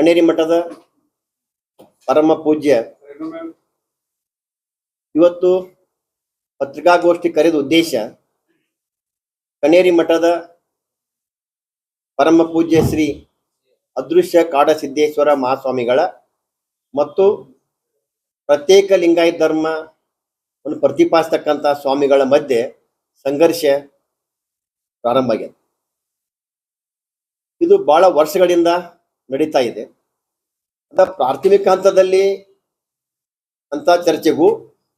ಕಣ್ಣೇರಿ ಮಠದ ಪರಮ ಪೂಜ್ಯ. ಇವತ್ತು ಪತ್ರಿಕಾಗೋಷ್ಠಿ ಕರೆದ ಉದ್ದೇಶ ಕಣೇರಿ ಮಠದ ಪರಮ ಪೂಜ್ಯ ಶ್ರೀ ಅದೃಶ್ಯ ಕಾಡಸಿದ್ದೇಶ್ವರ ಮಹಾಸ್ವಾಮಿಗಳ ಮತ್ತು ಪ್ರತ್ಯೇಕ ಲಿಂಗಾಯತ ಧರ್ಮ ಪ್ರತಿಪಾದಿಸತಕ್ಕಂಥ ಪ್ರತಿಪಾದಿಸ್ತಕ್ಕಂಥ ಸ್ವಾಮಿಗಳ ಮಧ್ಯೆ ಸಂಘರ್ಷ ಪ್ರಾರಂಭ ಆಗಿದೆ ಇದು ಬಹಳ ವರ್ಷಗಳಿಂದ ನಡೀತಾ ಇದೆ. ಅದ ಪ್ರಾಥಮಿಕ ಹಂತದಲ್ಲಿ ಅಂತ ಚರ್ಚೆಗೂ,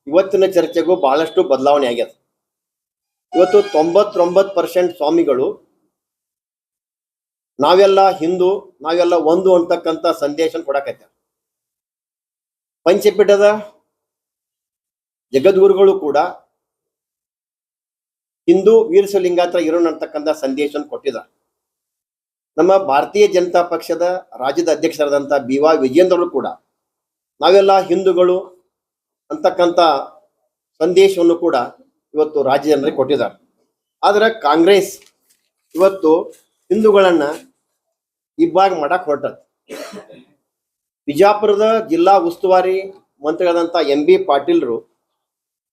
ಇವತ್ತಿನ ಚರ್ಚೆಗೂ ಬಹಳಷ್ಟು ಬದಲಾವಣೆ ಆಗ್ಯದ. ಇವತ್ತು ತೊಂಬತ್ತೊಂಬತ್ತು ಪರ್ಸೆಂಟ್ ಸ್ವಾಮಿಗಳು ನಾವೆಲ್ಲ ಹಿಂದೂ, ನಾವೆಲ್ಲ ಒಂದು ಅಂತಕ್ಕಂಥ ಸಂದೇಶ ಕೊಡಕತ್ತಾರೆ ಪಂಚಪೀಠದ ಜಗದ್ಗುರುಗಳು ಕೂಡ ಹಿಂದೂ ವೀರಸಲಿಂಗಾತ್ರ ಇರೋಣ ಅಂತಕ್ಕಂಥ ಸಂದೇಶ ಕೊಟ್ಟಿದ್ದಾರೆ ನಮ್ಮ ಭಾರತೀಯ ಜನತಾ ಪಕ್ಷದ ರಾಜ್ಯದ ಅಧ್ಯಕ್ಷರಾದಂಥ ಬಿ ವಾ ವಿಜೇಂದ್ರರು ಕೂಡ ನಾವೆಲ್ಲ ಹಿಂದೂಗಳು ಅಂತಕ್ಕಂಥ ಸಂದೇಶವನ್ನು ಕೂಡ ಇವತ್ತು ರಾಜ್ಯ ಜನರಿಗೆ ಕೊಟ್ಟಿದ್ದಾರೆ. ಆದರೆ ಕಾಂಗ್ರೆಸ್ ಇವತ್ತು ಹಿಂದೂಗಳನ್ನ ಇಬ್ಬಾಗ ಮಾಡಕ್ಕೆ ಹೊರಟದ. ಬಿಜಾಪುರದ ಜಿಲ್ಲಾ ಉಸ್ತುವಾರಿ ಮಂತ್ರಿಗಳಾದಂಥ ಎಂ ಬಿ ಪಾಟೀಲ್ರು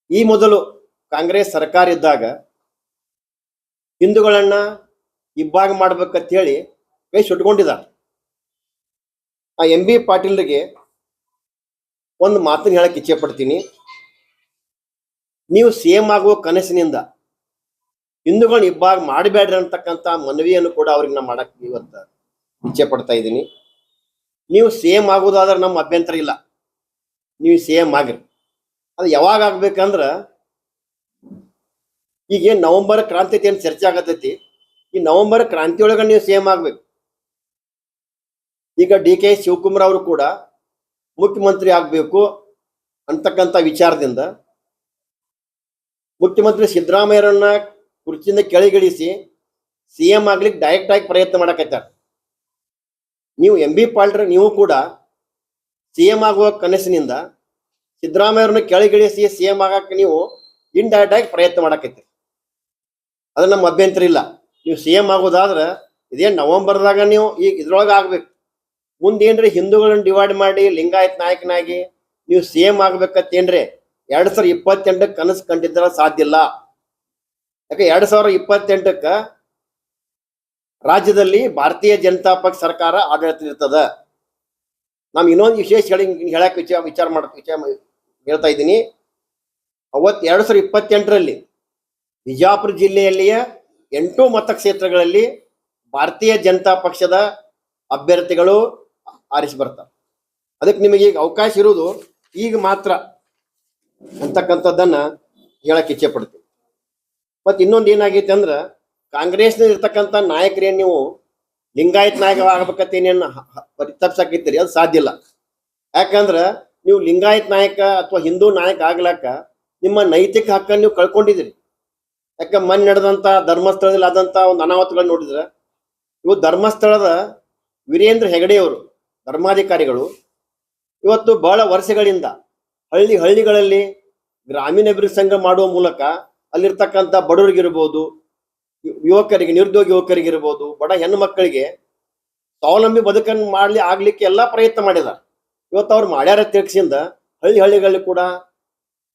ಈ ಮೊದಲು ಕಾಂಗ್ರೆಸ್ ಸರ್ಕಾರ ಇದ್ದಾಗ ಹಿಂದೂಗಳನ್ನ ಇಬ್ಬಾಗ ಮಾಡ್ಬೇಕಂತ ಹೇಳಿ ಕೈ ಸುಟ್ಕೊಂಡಿದ್ದಾರೆ ಆ ಎಂ ಬಿ ಪಾಟೀಲ್ರಿಗೆ ಒಂದು ಮಾತನ್ನ ಹೇಳಕ್ಕೆ ಇಚ್ಛೆ ಪಡ್ತೀನಿ. ನೀವು ಸೇಮ್ ಆಗುವ ಕನಸಿನಿಂದ ಹಿಂದೂಗಳನ್ನ ಇಬ್ಬಾಗ ಮಾಡಬೇಡ್ರಿ ಅಂತಕ್ಕಂಥ ಮನವಿಯನ್ನು ಕೂಡ ಅವ್ರಿಗೆ ನಾ ಮಾಡಕ್ ಇವತ್ತು ಇಚ್ಛೆ ಪಡ್ತಾ ಇದ್ದೀನಿ. ನೀವು ಸೇಮ್ ಆಗೋದಾದ್ರೆ ನಮ್ಮ ಅಭ್ಯಂತರ ಇಲ್ಲ. ನೀವು ಸೇಮ್ ಆಗ್ರಿ. ಅದು ಯಾವಾಗ ಆಗ್ಬೇಕಂದ್ರ ಈಗ ನವೆಂಬರ್ ಕ್ರಾಂತಿ ಏನು ಚರ್ಚೆ ಆಗತೈತಿ ಈ ನವೆಂಬರ್ ಕ್ರಾಂತಿ ಒಳಗ ನೀವು ಸೇಮ್ ಆಗ್ಬೇಕು. ಈಗ ಡಿ ಕೆ ಶಿವಕುಮಾರ್ ಅವರು ಕೂಡ ಮುಖ್ಯಮಂತ್ರಿ ಆಗಬೇಕು ಅಂತಕ್ಕಂಥ ವಿಚಾರದಿಂದ ಮುಖ್ಯಮಂತ್ರಿ ಸಿದ್ದರಾಮಯ್ಯರನ್ನ ಕುರ್ಚಿಯಿಂದ ಕೆಳಗಿಳಿಸಿ ಸಿಎಂ ಆಗ್ಲಿಕ್ಕೆ ಡೈರೆಕ್ಟ್ ಆಗಿ ಪ್ರಯತ್ನ ಮಾಡಕತ್ತಾರ ನೀವು ಎಂ ಬಿ ಪಾಲ್ಟ್ರ ನೀವು ಕೂಡ ಸಿಎಂ ಆಗುವ ಕನಸಿನಿಂದ ಸಿದ್ದರಾಮಯ್ಯವ್ರನ್ನ ಕೆಳಗಿಳಿಸಿ ಸಿಎಂ ಆಗಕ್ಕೆ ನೀವು ಇಂಡೈರೆಕ್ಟ್ ಆಗಿ ಪ್ರಯತ್ನ ಮಾಡಕತ್ತೀರಿ. ಅದು ನಮ್ಮ ಅಭ್ಯಂತರ ಇಲ್ಲ. ನೀವು ಸಿ ಎಂ ಆಗೋದಾದ್ರೆ ಇದೇನು ನವಂಬರ್ದಾಗ ನೀವು ಈಗ ಇದ್ರೊಳಗೆ ಆಗ್ಬೇಕು. ಮುಂದೇನ್ರಿ ಹಿಂದೂಗಳನ್ನ ಡಿವೈಡ್ ಮಾಡಿ ಲಿಂಗಾಯತ್ ನಾಯಕನಾಗಿ ನೀವು ಸಿ ಎಂ ಆಗ್ಬೇಕತ್ತೇನ್ರಿ? ಎರಡ್ ಸಾವಿರ ಇಪ್ಪತ್ತೆಂಟಕ್ಕೆ ಕನಸು ಕಂಡಿದ್ರ ಸಾಧ್ಯ ಇಲ್ಲ. ಯಾಕೆ ಎರಡ್ ಸಾವಿರ ಇಪ್ಪತ್ತೆಂಟಕ್ಕ ರಾಜ್ಯದಲ್ಲಿ ಭಾರತೀಯ ಜನತಾ ಪಕ್ಷ ಸರ್ಕಾರ ಆಡಳಿತ ಇರ್ತದ. ನಮ್ ಇನ್ನೊಂದು ವಿಶೇಷ ಹೇಳಿ ಹೇಳಕ್ ವಿಚಾರ ವಿಚಾರ ಮಾಡ ಹೇಳ್ತಾ ಇದ್ದೀನಿ. ಅವತ್ತು ಎರಡು ಸಾವಿರ ಇಪ್ಪತ್ತೆಂಟರಲ್ಲಿ ಬಿಜಾಪುರ ಜಿಲ್ಲೆಯಲ್ಲಿಯ ಎಂಟು ಮತಕ್ಷೇತ್ರಗಳಲ್ಲಿ ಭಾರತೀಯ ಜನತಾ ಪಕ್ಷದ ಅಭ್ಯರ್ಥಿಗಳು ಆರಿಸಿ ಬರ್ತಾರೆ. ಅದಕ್ಕೆ ನಿಮಗೆ ಈಗ ಅವಕಾಶ ಇರುವುದು ಈಗ ಮಾತ್ರ ಅಂತಕ್ಕಂಥದ್ದನ್ನ ಹೇಳಕ್ಕೆ ಇಚ್ಛೆ ಪಡ್ತೀವಿ ಮತ್ತೆ ಇನ್ನೊಂದು ಏನಾಗೈತೆ ಅಂದ್ರೆ ಕಾಂಗ್ರೆಸ್ನಲ್ಲಿ ಇರ್ತಕ್ಕಂಥ ನಾಯಕರೇ ನೀವು? ಲಿಂಗಾಯತ್ ನಾಯಕ ಆಗ್ಬೇಕತ್ತೇನೇನು ತಪ್ಸಕೈತೀರಿ ಅದು ಸಾಧ್ಯ ಇಲ್ಲ. ಯಾಕಂದ್ರೆ ನೀವು ಲಿಂಗಾಯತ್ ನಾಯಕ ಅಥವಾ ಹಿಂದೂ ನಾಯಕ ಆಗ್ಲಾಕ ನಿಮ್ಮ ನೈತಿಕ ಹಕ್ಕನ್ನು ನೀವು ಕಳ್ಕೊಂಡಿದ್ದೀರಿ. ಯಾಕೆ ಮನ್ ನಡೆದಂತ, ಧರ್ಮಸ್ಥಳದಲ್ಲಿ ಆದಂತ ಒಂದು ಅನಾಹುತಗಳನ್ನ ನೋಡಿದ್ರೆ, ಇವು ಧರ್ಮಸ್ಥಳದ ವೀರೇಂದ್ರ ಹೆಗಡೆಯವರು ಧರ್ಮಾಧಿಕಾರಿಗಳು. ಇವತ್ತು ಬಹಳ ವರ್ಷಗಳಿಂದ ಹಳ್ಳಿ ಹಳ್ಳಿಗಳಲ್ಲಿ ಗ್ರಾಮೀಣ ಸಂಘ ಮಾಡುವ ಮೂಲಕ ಅಲ್ಲಿರ್ತಕ್ಕಂಥ ಬಡವರಿಗಿರ್ಬೋದು ಯುವಕರಿಗೆ, ನಿರುದ್ಯೋಗ ಯುವಕರಿಗಿರ್ಬೋದು, ಬಡ ಹೆಣ್ಣು ಮಕ್ಕಳಿಗೆ ಸ್ವಾವಲಂಬಿ ಬದುಕನ್ನು ಮಾಡಲಿ, ಆಗ್ಲಿಕ್ಕೆ ಎಲ್ಲಾ ಪ್ರಯತ್ನ ಮಾಡಿದ್ದಾರೆ ಇವತ್ತು ಅವ್ರು ಮಾಡ್ಯಾರ ತಿಳ್ಸಿಂದ ಹಳ್ಳಿ ಹಳ್ಳಿಗಳಲ್ಲಿ ಕೂಡ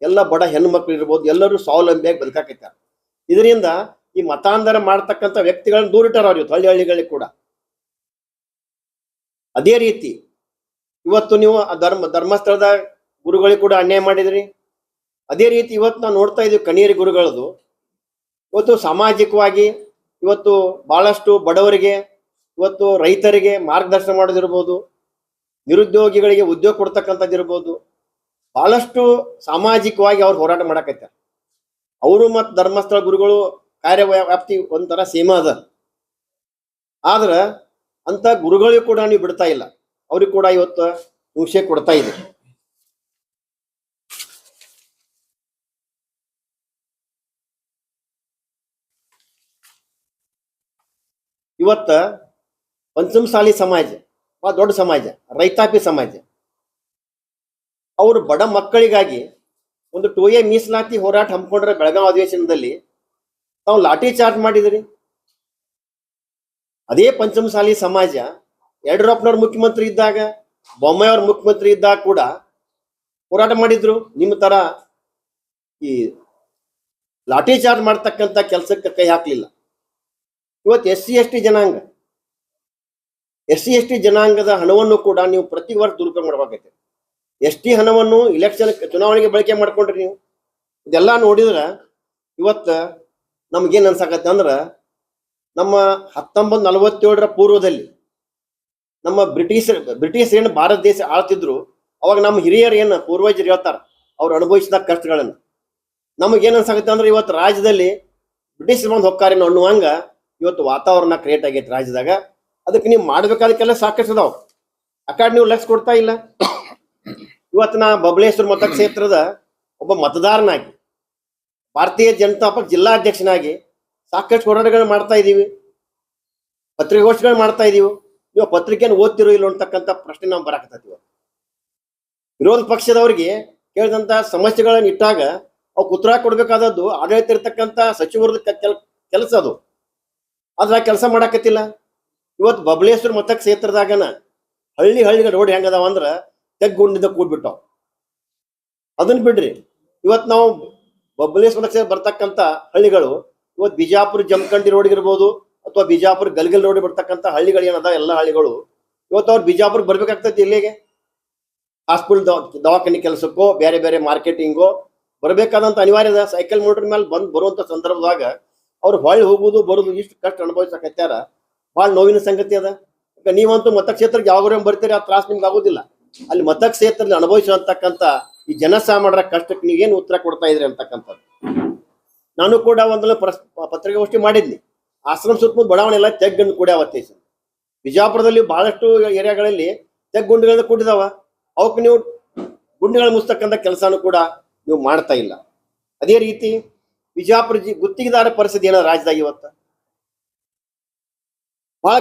ಎಲ್ಲ ಬಡ ಹೆಣ್ಣು ಮಕ್ಕಳು ಇರ್ಬೋದು ಎಲ್ಲರೂ ಸ್ವಾವಲಂಬಿಯಾಗಿ ಬದುಕಾಕೈತಾರೆ. ಇದರಿಂದ ಈ ಮತಾಂತರ ಮಾಡ್ತಕ್ಕಂಥ ವ್ಯಕ್ತಿಗಳನ್ನ ದೂರಿಟ್ಟಾರ ಅವ್ರು ಇವತ್ತು ಹಳ್ಳಿ ಹಳ್ಳಿಗಳಿಗೆ ಕೂಡ. ಅದೇ ರೀತಿ ಇವತ್ತು ನೀವು ಆ ಧರ್ಮ, ಧರ್ಮಸ್ಥಳದ ಗುರುಗಳಿಗೆ ಕೂಡ ಅನ್ಯಾಯ ಮಾಡಿದ್ರಿ. ಅದೇ ರೀತಿ ಇವತ್ತು ನಾವು ನೋಡ್ತಾ ಇದೀವಿ ಕಣಿಯರಿ ಗುರುಗಳದು. ಇವತ್ತು ಸಾಮಾಜಿಕವಾಗಿ ಇವತ್ತು ಬಹಳಷ್ಟು ಬಡವರಿಗೆ, ಇವತ್ತು ರೈತರಿಗೆ ಮಾರ್ಗದರ್ಶನ ಮಾಡೋದಿರ್ಬೋದು, ನಿರುದ್ಯೋಗಿಗಳಿಗೆ ಉದ್ಯೋಗ ಕೊಡ್ತಕ್ಕಂಥದ್ದಿರ್ಬೋದು. ಬಹಳಷ್ಟು ಸಾಮಾಜಿಕವಾಗಿ ಅವ್ರು ಹೋರಾಟ ಮಾಡಕತ್ತಾರೆ ಅವರು ಮತ್ತು ಧರ್ಮಸ್ಥಳ ಗುರುಗಳು ಕಾರ್ಯ ವ್ಯಾಪ್ತಿ ಒಂಥರ ಸೀಮಾ ಅದ. ಆದ್ರ ಅಂತ ಗುರುಗಳಿಗೂ ಕೂಡ ನೀವು ಬಿಡ್ತಾ ಇಲ್ಲ. ಅವ್ರಿಗೆ ಕೂಡ ಇವತ್ತು ಹಿಂಸೆ ಕೊಡ್ತಾ ಇದೆ. ಇವತ್ತ ಪಂಚಮಸಾಲಿ ಸಮಾಜ, ಬಹಳ ದೊಡ್ಡ ಸಮಾಜ, ರೈತಾಪಿ ಸಮಾಜ. ಅವರು ಬಡ ಮಕ್ಕಳಿಗಾಗಿ ಒಂದು ಟೂ ಎ ಮೀಸಲಾತಿ ಹೋರಾಟ ಹಮ್ಮಿಕೊಂಡ್ರೆ ಬೆಳಗಾವಿ ಅಧಿವೇಶನದಲ್ಲಿ ತಾವು ಲಾಠಿ ಚಾರ್ಜ್ ಮಾಡಿದ್ರಿ. ಅದೇ ಪಂಚಮಸಾಲಿ ಸಮಾಜ ಯಡಿಯೂರಪ್ಪನವ್ರ ಮುಖ್ಯಮಂತ್ರಿ ಇದ್ದಾಗ, ಬೊಮ್ಮಾಯಿಯವ್ರ ಮುಖ್ಯಮಂತ್ರಿ ಇದ್ದಾಗ ಕೂಡ ಹೋರಾಟ ಮಾಡಿದ್ರು. ನಿಮ್ಮ ತರ ಈ ಲಾಠಿ ಚಾರ್ಜ್ ಮಾಡ್ತಕ್ಕಂಥ ಕೆಲಸಕ್ಕೆ ಕೈ ಹಾಕಲಿಲ್ಲ. ಇವತ್ತು ಎಸ್ ಸಿ, ಎಸ್ ಟಿ ಜನಾಂಗ, ಎಸ್ ಸಿ, ಎಸ್ ಟಿ ಜನಾಂಗದ ಹಣವನ್ನು ಕೂಡ ನೀವು ಪ್ರತಿ ವರ್ಷ ದುರುಪಯೋಗ ಮಾಡ್ಬೇಕಾಗೈತೆ ಎಸ್ ಟಿ ಹಣವನ್ನು ಇಲೆಕ್ಷನ್ ಚುನಾವಣೆಗೆ ಬಳಕೆ ಮಾಡ್ಕೊಂಡ್ರಿ ನೀವು. ಇದೆಲ್ಲ ನೋಡಿದ್ರ ಇವತ್ತ ನಮ್ಗೇನ್ ಅನ್ಸಕತ್ತೆ ಅಂದ್ರ ನಮ್ಮ ಹತ್ತೊಂಬತ್ ನಲವತ್ತೇಳರ ಪೂರ್ವದಲ್ಲಿ ನಮ್ಮ ಬ್ರಿಟಿಷ್ ಬ್ರಿಟಿಷ್ ಏನು ಭಾರತ ದೇಶ ಆಳ್ತಿದ್ರು, ಅವಾಗ ನಮ್ಮ ಹಿರಿಯರು ಏನು ಪೂರ್ವಜರು ಹೇಳ್ತಾರ, ಅವ್ರು ಅನುಭವಿಸಿದ ಕಷ್ಟಗಳನ್ನ. ನಮಗೇನು ಅನ್ಸಾಕತ್ತೆ ಅಂದ್ರೆ ಇವತ್ತು ರಾಜ್ಯದಲ್ಲಿ ಬ್ರಿಟಿಷ್ ಬಂದು ಹೊಕ್ಕಾರಿನ ಅನ್ನುವಂಗ ಇವತ್ತು ವಾತಾವರಣ ಕ್ರಿಯೇಟ್ ಆಗೈತೆ ರಾಜ್ಯದಾಗ. ಅದಕ್ಕೆ ನೀವು ಮಾಡಬೇಕಾದಕ್ಕೆಲ್ಲ ಸಾಕಷ್ಟು ಅದಾವ. ಅಕಾಡ್ ಕಡೆ ನೀವು ಲಕ್ಷ ಕೊಡ್ತಾ ಇಲ್ಲ. ಇವತ್ತು ನಾ ಬಬಲೇಶ್ವರ ಮತಕ್ಷೇತ್ರದ ಒಬ್ಬ ಮತದಾರನಾಗಿ, ಭಾರತೀಯ ಜನತಾ ಪಕ್ಷ ಜಿಲ್ಲಾಧ್ಯಕ್ಷನಾಗಿ ಸಾಕಷ್ಟು ಹೋರಾಟಗಳನ್ನ ಮಾಡ್ತಾ ಇದ್ದೀವಿ. ಪತ್ರಿಕಾಗೋಷ್ಠಿಗಳು ಮಾಡ್ತಾ ಇದೀವಿ ನೀವು ಪತ್ರಿಕೆಯನ್ನು ಓದ್ತಿರೋ ಇಲ್ಲ ಅಂತಕ್ಕಂಥ ಪ್ರಶ್ನೆ ನಾವು ಬರಾಕತ್ತೀವಿ. ವಿರೋಧ ಪಕ್ಷದವರಿಗೆ ಕೇಳಿದಂಥ ಸಮಸ್ಯೆಗಳನ್ನ ಇಟ್ಟಾಗ ಅವ್ಕೆ ಉತ್ತರ ಕೊಡ್ಬೇಕಾದದ್ದು ಆಡಳಿತ ಇರ್ತಕ್ಕಂಥ ಸಚಿವರದ ಕೆಲ್ ಕೆಲಸ ಅದು. ಆದ್ರೆ ಕೆಲಸ ಮಾಡಾಕತ್ತಿಲ್ಲ. ಇವತ್ತು ಬಬಲೇಶ್ವರ ಮತಕ್ಷೇತ್ರದಾಗನ ಹಳ್ಳಿ ಹಳ್ಳಿಗಳ ರೋಡ್ ಹೆಂಗದಾವ ಅಂದ್ರ ತೆಗ್ಗುಂಡಿಂದ ಕೂಡ್ಬಿಟ್ಟಾವ. ಅದನ್ನ ಬಿಡ್ರಿ. ಇವತ್ತು ನಾವು ಬಬ್ಬಲೇಶ್ವರ ಸೇರಿ ಬರ್ತಕ್ಕಂಥ ಹಳ್ಳಿಗಳು ಇವತ್ತು ಬಿಜಾಪುರ ಜಮಖಂಡಿ ರೋಡ್ ಇರ್ಬೋದು, ಅಥವಾ ಬಿಜಾಪುರ ಗಲ್ಗಲ್ ರೋಡ್ ಬರ್ತಕ್ಕಂಥ ಹಳ್ಳಿಗಳು ಏನದ, ಎಲ್ಲ ಹಳ್ಳಿಗಳು. ಇವತ್ತು ಅವ್ರು ಬಿಜಾಪುರ ಬರ್ಬೇಕಾಗ್ತೈತಿ ಇಲ್ಲಿಗೆ. ಹಾಸ್ಪಿಟಲ್ ದವಾಖಾನೆ ಕೆಲಸಕ್ಕೋ, ಬೇರೆ ಬೇರೆ ಮಾರ್ಕೆಟಿಂಗೋ, ಬರಬೇಕಾದಂತ ಅನಿವಾರ್ಯ ಸೈಕಲ್ ಮೋಟರ್ ಮೇಲೆ ಬಂದ್ ಬರುವಂಥ ಸಂದರ್ಭದಾಗ ಅವ್ರು ಹೊಳ್ಳಿ ಹೋಗುದು, ಬರೋದು ಇಷ್ಟು ಕಷ್ಟ ಅನುಭವಿಸಕತ್ಯಾರ. ಭಾಳ ನೋವಿನ ಸಂಗತಿ ಅದ. ನೀವಂತೂ ಮತಕ್ಷೇತ್ರಕ್ಕೆ ಯಾವಾಗ ಬರ್ತೀರಿ, ಆ ತ್ರಾಸ ನಿಮ್ಗೆ ಆಗೋದಿಲ್ಲ. ಅಲ್ಲಿ ಮತಕ್ಷೇತ್ರದಲ್ಲಿ ಅನುಭವಿಸುವಂತಕ್ಕಂತ ಈ ಜನಸಾಮಾನ್ಯರ ಕಷ್ಟಕ್ಕೆ ನೀವೇನು ಉತ್ತರ ಕೊಡ್ತಾ ಇದ್ರಿ ಅಂತಕ್ಕಂಥದ್ದು. ನಾನು ಕೂಡ ಒಂದಲ್ಲ ಪ್ರಸ್, ಪತ್ರಿಕಾಗೋಷ್ಠಿ ಮಾಡಿದ್ನಿ. ಆಶ್ರಮ ಸುತ್ತಮುತ್ತ ಬಡಾವಣೆ ಎಲ್ಲ ತೆಗ್ಗನ್ನು ಕೂಡ ಅವತ್ತೇಸ ಬಿಜಾಪುರದಲ್ಲಿ ಬಹಳಷ್ಟು ಏರಿಯಾಗಳಲ್ಲಿ ತೆಗ್ ಗುಂಡುಗಳನ್ನ ಕೂಡಿದಾವ. ಅವಕ್ಕೆ ನೀವು ಗುಂಡುಗಳ ಮುಸ್ತಕ್ಕಂಥ ಕೆಲಸನೂ ಕೂಡ ನೀವು ಮಾಡ್ತಾ ಇಲ್ಲ. ಅದೇ ರೀತಿ ಬಿಜಾಪುರ ಜಿ, ಗುತ್ತಿಗೆದಾರ ಪರಿಸ್ಥಿತಿ ಏನೋ ರಾಜ್ಯದಾಗ ಇವತ್ತು. ಬಹಳ